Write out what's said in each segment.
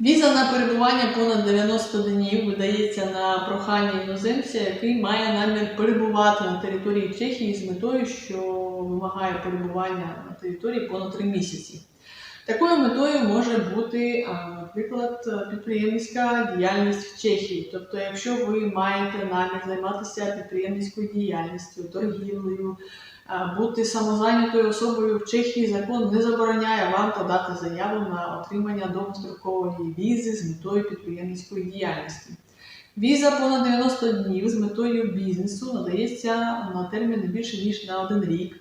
Віза на перебування понад 90 днів видається на прохання іноземця, який має намір перебувати на території Чехії з метою, що вимагає перебування на території понад 3 місяці. Такою метою може бути, наприклад, підприємницька діяльність в Чехії. Тобто, якщо ви маєте намір займатися підприємницькою діяльністю, торгівлею, бути самозайнятою особою в Чехії, закон не забороняє вам подати заяву на отримання довгострокової візи з метою підприємницької діяльності. Віза понад 90 днів з метою бізнесу надається на термін не більше ніж на один рік.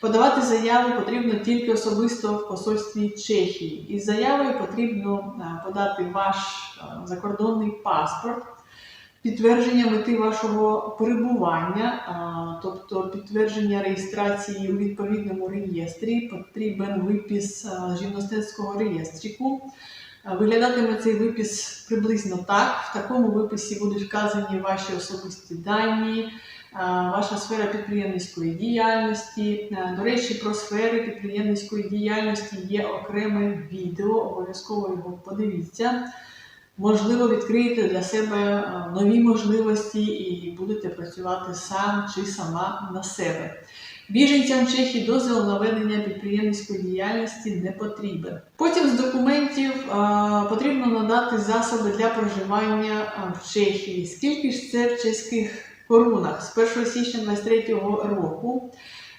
Подавати заяву потрібно тільки особисто в посольстві Чехії. Із заявою потрібно подати ваш закордонний паспорт, підтвердження мети вашого перебування, тобто підтвердження реєстрації у відповідному реєстрі, потрібен випис жівностецького реєстрику. Виглядатиме цей випис приблизно так. В такому виписі будуть вказані ваші особисті дані, ваша сфера підприємницької діяльності. До речі, про сфери підприємницької діяльності є окреме відео, обов'язково його подивіться. Можливо, відкриєте для себе нові можливості і будете працювати сам чи сама на себе. Біженцям Чехії дозвіл на ведення підприємницької діяльності не потрібен. Потім з документів а, потрібно надати засоби для проживання в Чехії. Скільки ж це в чеських корунах з 1 січня 2023 року?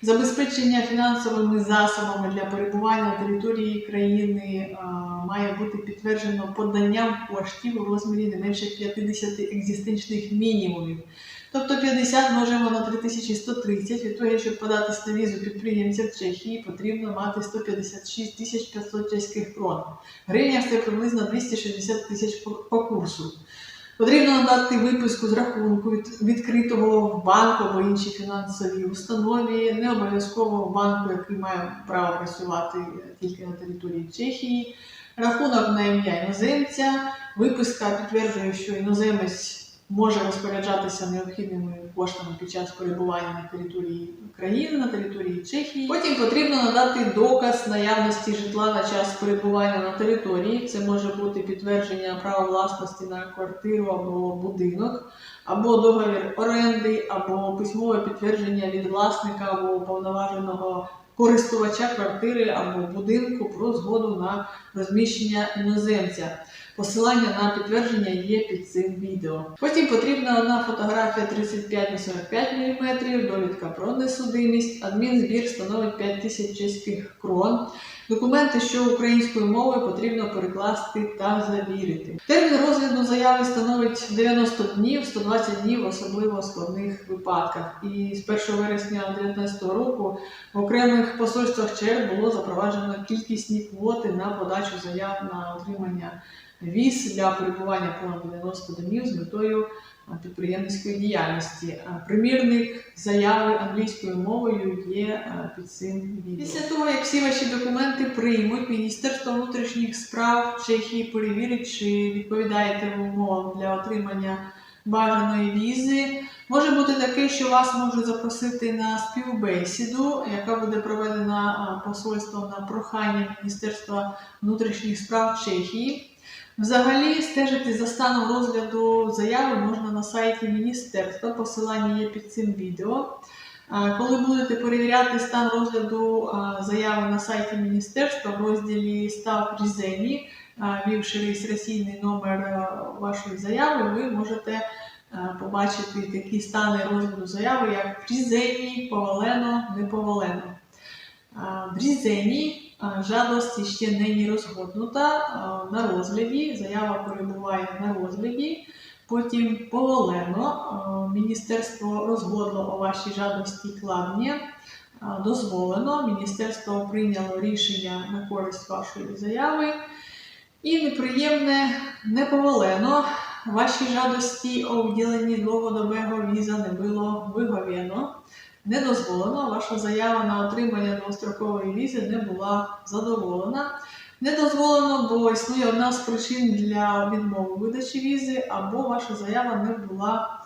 Забезпечення фінансовими засобами для перебування на території країни а, має бути підтверджено поданням коштів у розмірі не менше 50 екзистенчних мінімумів. Тобто 50 множимо на 3130. Від того, щоб податись на візу підприємця в Чехії, потрібно мати 156 тисяч 500 чеських крон. В гривнях це приблизно 260 тисяч по курсу. Потрібно надати виписку з рахунку від відкритого в банку або іншій фінансовій установі, не обов'язково банку, який має право працювати тільки на території Чехії, рахунок на ім'я іноземця, виписка підтверджує, що іноземець може розпоряджатися необхідними коштами під час перебування на території країни, на території Чехії. Потім потрібно надати доказ наявності житла на час перебування на території. Це може бути підтвердження права власності на квартиру або будинок, або договір оренди, або письмове підтвердження від власника або уповноваженого користувача квартири або будинку про згоду на розміщення іноземця. Посилання на підтвердження є під цим відео. Потім потрібна одна фотографія 35 на 45 мм, довідка про несудимість, адмінзбір становить 5 тисяч чеських крон. Документи, що українською мовою потрібно перекласти та завірити. Термін розгляду заяви становить 90 днів, 120 днів в особливо складних випадках. І з 1 вересня 2019 року в окремих посольствах ЧР було запроваджено кількісні квоти на подачу заяв на отримання віз для перебування понад 90 днів з метою підприємницької діяльності. Примірник заяви англійською мовою є під цим відео. Після того, як всі ваші документи приймуть, Міністерство внутрішніх справ Чехії перевірить, чи відповідаєте умовам для отримання бажаної візи. Може бути таке, що вас можуть запросити на співбесіду, яка буде проведена посольством на прохання Міністерства внутрішніх справ Чехії. Взагалі, стежити за станом розгляду заяви можна на сайті міністерства. Посилання є під цим відео. Коли будете перевіряти стан розгляду заяви на сайті міністерства в розділі Став різені, ввівши реєстраційний номер вашої заяви, ви можете побачити такі стани розгляду заяви, як в різені, повалено, не повалено. А, В різені а, ще нині розгорнута на розгляді. Заява перебуває на розгляді. Потім повалено. Міністерство розгодло у вашій жадості кладення. Дозволено. Міністерство прийняло рішення на користь вашої заяви. І неприємне не повалено. Вашій жадості о вділенні довгодобего віза не було виговєно. Не дозволено, ваша заява на отримання двострокової візи не була задоволена. Не дозволено, бо існує одна з причин для відмови видачі візи, або ваша заява не була,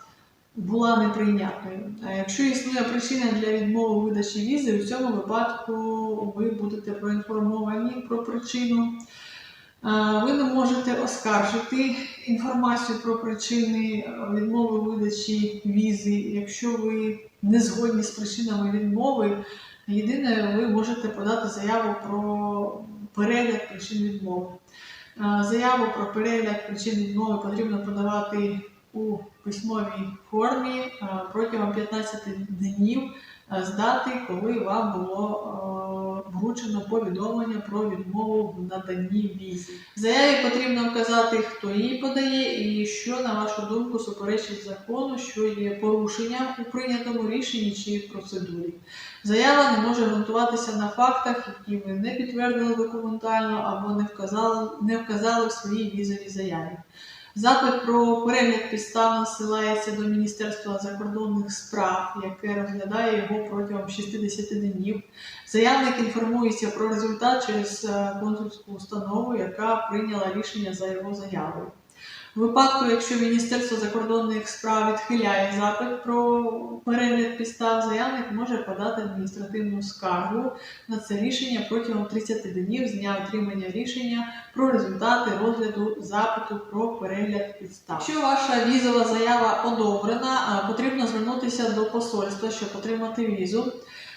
була неприйнятною. Якщо існує причина для відмови видачі візи, у цьому випадку ви будете проінформовані про причину. Ви не можете оскаржити інформацію про причини е, відмови видачі візи, якщо ви не згодні з причинами відмови. Єдине, ви можете подати заяву про перегляд причин відмови. Заяву про перегляд причин відмови потрібно подавати у письмовій формі протягом 15 днів е, з дати, коли вам було е, вручено повідомлення про відмову в наданні візи. В заяві потрібно вказати, хто її подає і що, на вашу думку, суперечить закону, що є порушенням у прийнятому рішенні чи процедурі. Заява не може ґрунтуватися на фактах, які ви не підтвердили документально або не вказали, не вказали в своїй візовій заяві. Запит про перегляд підстав насилається до Міністерства закордонних справ, яке розглядає його протягом 60 днів. Заявник інформується про результат через е, консульську установу, яка прийняла рішення за його заявою. У випадку, якщо Міністерство закордонних справ відхиляє запит про перегляд підстав, заявник може подати адміністративну скаргу на це рішення протягом 30 днів з дня отримання рішення про результати розгляду запиту про перегляд підстав. Якщо ваша візова заява одобрена, потрібно звернутися до посольства, щоб отримати візу.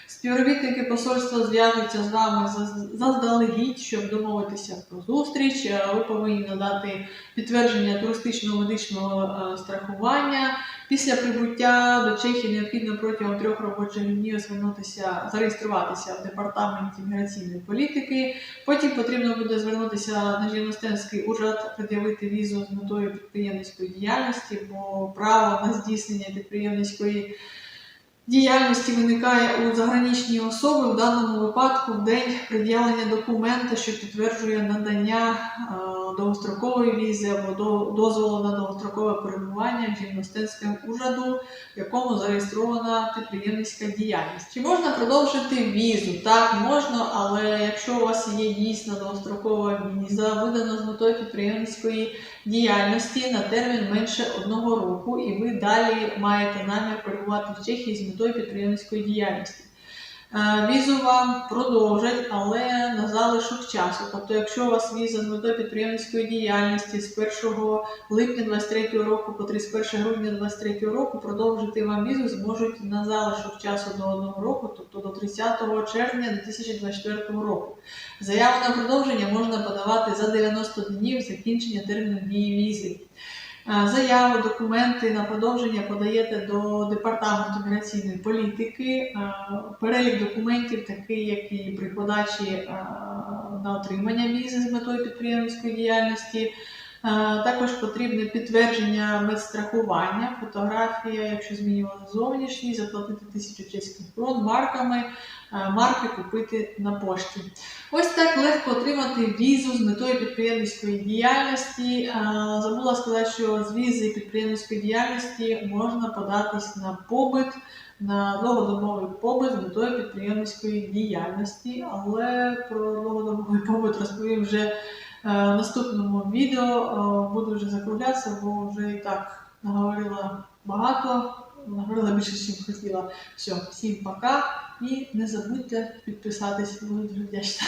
Співробітники посольства зв'яжуться з вами заздалегідь, щоб домовитися про зустріч. Е, Ви повинні надати підтвердження туристичного медичного е, страхування. Після прибуття до Чехії необхідно протягом трьох робочих днів звернутися, зареєструватися в департаменті міграційної політики. Потім потрібно буде звернутися на Жіностенський уряд, пред'явити візу з метою підприємницької діяльності, бо право на здійснення підприємницької діяльності виникає у заграничній особи в даному випадку в день пред'явлення документа, що підтверджує надання е, довгострокової візи або до- дозволу на довгострокове перебування в Жівностинському уряду, в якому зареєстрована підприємницька діяльність. Чи можна продовжити візу? Так, можна, але якщо у вас є дійсна довгострокова віза, видана з метою підприємницької діяльності на термін менше одного року, і ви далі маєте намір перебувати в Чехії з метою підприємницької діяльності. Е, Візу вам продовжать, але на залишок часу. Тобто, якщо у вас віза з метою підприємницької діяльності з 1 липня 2023 року по 31 грудня 2023 року, продовжити вам візу зможуть на залишок часу до одного року, тобто до 30 червня 2024 року. Заяву на продовження можна подавати за 90 днів закінчення терміну дії візи. Е, Заяву, документи на продовження подаєте до департаменту міграційної політики. Е, Перелік документів, такий як і при подачі е, на отримання візи з метою підприємницької діяльності. Е, Також потрібне підтвердження медстрахування, фотографія, якщо змінювали зовнішній, заплатити тисячу чеських крон марками, е, марки купити на пошті. Ось так легко отримати візу з метою підприємницької діяльності. Е, Забула сказати, що з візи підприємницької діяльності можна податись на побит, на довгодобовий побит з метою підприємницької діяльності, але про довгодобовий побит розповім вже наступному відео. Е, Буду вже закруглятися, бо вже і так наговорила багато, наговорила більше, ніж хотіла. Все, всім пока і не забудьте підписатись, буду вдячна.